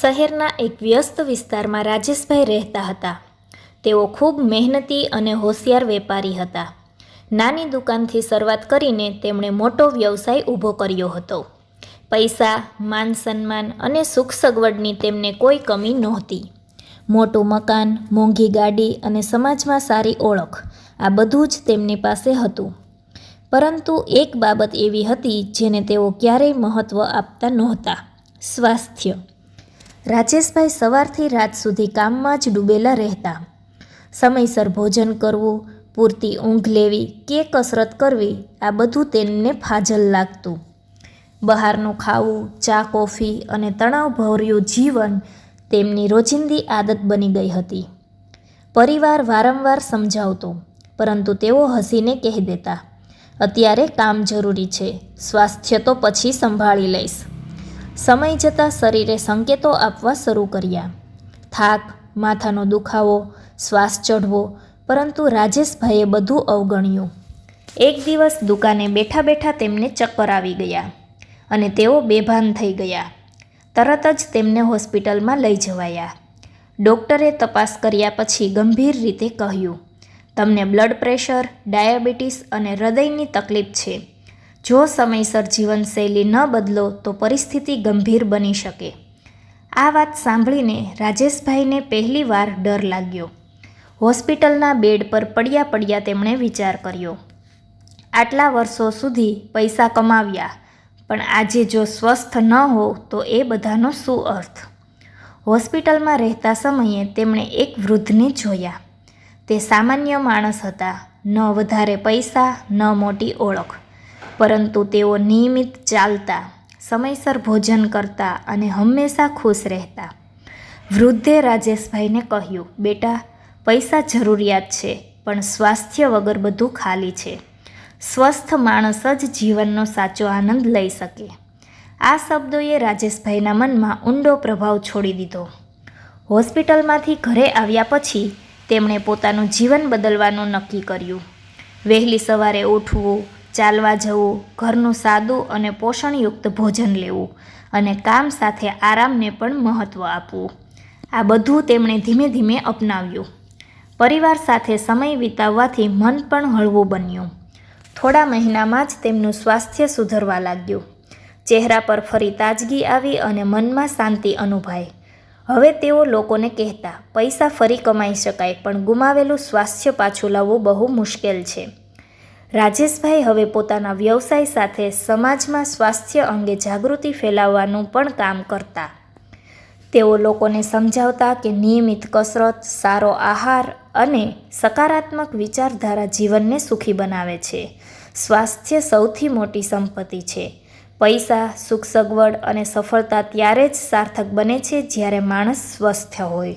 શહેરના એક વ્યસ્ત વિસ્તારમાં રાજેશભાઈ રહેતા હતા. તેઓ ખૂબ મહેનતી અને હોશિયાર વેપારી હતા. નાની દુકાનથી શરૂઆત કરીને તેમણે મોટો વ્યવસાય ઊભો કર્યો હતો. પૈસા, માન સન્માન અને સુખ સગવડની તેમને કોઈ કમી નહોતી. મોટું મકાન, મોંઘી ગાડી અને સમાજમાં સારી ઓળખ, આ બધું જ તેમની પાસે હતું. પરંતુ એક બાબત એવી હતી જેને તેઓ ક્યારેય મહત્ત્વ આપતા નહોતા. સ્વાસ્થ્ય. રાજેશભાઈ સવારથી રાત સુધી કામમાં જ ડૂબેલા રહેતા. સમયસર ભોજન કરવું, પૂરતી ઊંઘ લેવી, કે કસરત કરવી, આ બધું તેમને ફાજલ લાગતું. બહારનું ખાવું, ચા, કોફી અને તણાવભર્યું જીવન તેમની રોજિંદી આદત બની ગઈ હતી. પરિવાર વારંવાર સમજાવતો, પરંતુ તેઓ હસીને કહી દેતા, અત્યારે કામ જરૂરી છે, સ્વાસ્થ્ય તો પછી સંભાળી લઈશ. સમય જતાં શરીરે સંકેતો આપવા શરૂ કર્યા. થાક, માથાનો દુખાવો, શ્વાસ ચઢવો, પરંતુ રાજેશભાઈએ બધું અવગણ્યું. એક દિવસ દુકાને બેઠા બેઠા તેમને ચક્કર આવી ગયા અને તેઓ બેભાન થઈ ગયા. તરત જ તેમને હોસ્પિટલમાં લઈ જવાયા. ડૉક્ટરે તપાસ કર્યા પછી ગંભીર રીતે કહ્યું, તમને બ્લડ પ્રેશર, ડાયાબિટીસ અને હૃદયની તકલીફ છે. જો સમયસર જીવનશૈલી ન બદલો, તો પરિસ્થિતિ ગંભીર બની શકે. આ વાત સાંભળીને રાજેશભાઈને પહેલીવાર ડર લાગ્યો. હોસ્પિટલના બેડ પર પડ્યા પડ્યા તેમણે વિચાર કર્યો. આટલા વર્ષો સુધી પૈસા કમાવ્યા, પણ આજે જો સ્વસ્થ ન હો, તો એ બધાનો શું અર્થ? હોસ્પિટલમાં રહેતા સમયે તેમણે એક વૃદ્ધને જોયા. તે સામાન્ય માણસ હતા, ન વધારે પૈસા, ન મોટી ઓળખ. પરંતુ તેઓ નિયમિત ચાલતા, સમયસર ભોજન કરતા અને હંમેશા ખુશ રહેતા. વૃદ્ધે રાજેશભાઈને કહ્યું, બેટા, પૈસા જરૂરિયાત છે, પણ સ્વાસ્થ્ય વગર બધું ખાલી છે. સ્વસ્થ માણસ જ જીવનનો સાચો આનંદ લઈ શકે. આ શબ્દોએ રાજેશભાઈના મનમાં ઊંડો પ્રભાવ છોડી દીધો. હોસ્પિટલમાંથી ઘરે આવ્યા પછી તેમણે પોતાનું જીવન બદલવાનું નક્કી કર્યું. વહેલી સવારે ઉઠવું ચાલવા જવું, ઘરનું સાદું અને પોષણયુક્ત ભોજન લેવું અને કામ સાથે આરામને પણ મહત્ત્વ આપવું. આ બધું તેમણે ધીમે ધીમે અપનાવ્યું. પરિવાર સાથે સમય વિતાવવાથી મન પણ હળવું બન્યું. થોડા મહિનામાં જ તેમનું સ્વાસ્થ્ય સુધરવા લાગ્યું. ચહેરા પર ફરી તાજગી આવી અને મનમાં શાંતિ અનુભવાઈ. હવે તેઓ લોકોને કહેતા, પૈસા ફરી કમાઈ શકાય, પણ ગુમાવેલું સ્વાસ્થ્ય પાછું લાવવું બહુ મુશ્કેલ છે. રાજેશભાઈ હવે પોતાના વ્યવસાય સાથે સમાજમાં સ્વાસ્થ્ય અંગે જાગૃતિ ફેલાવવાનું પણ કામ કરતા. તેઓ લોકોને સમજાવતા કે નિયમિત કસરત, સારો આહાર અને સકારાત્મક વિચારધારા જીવનને સુખી બનાવે છે. સ્વાસ્થ્ય સૌથી મોટી સંપત્તિ છે. પૈસા, સુખ સગવડ અને સફળતા ત્યારે જ સાર્થક બને છે જ્યારે માણસ સ્વસ્થ હોય.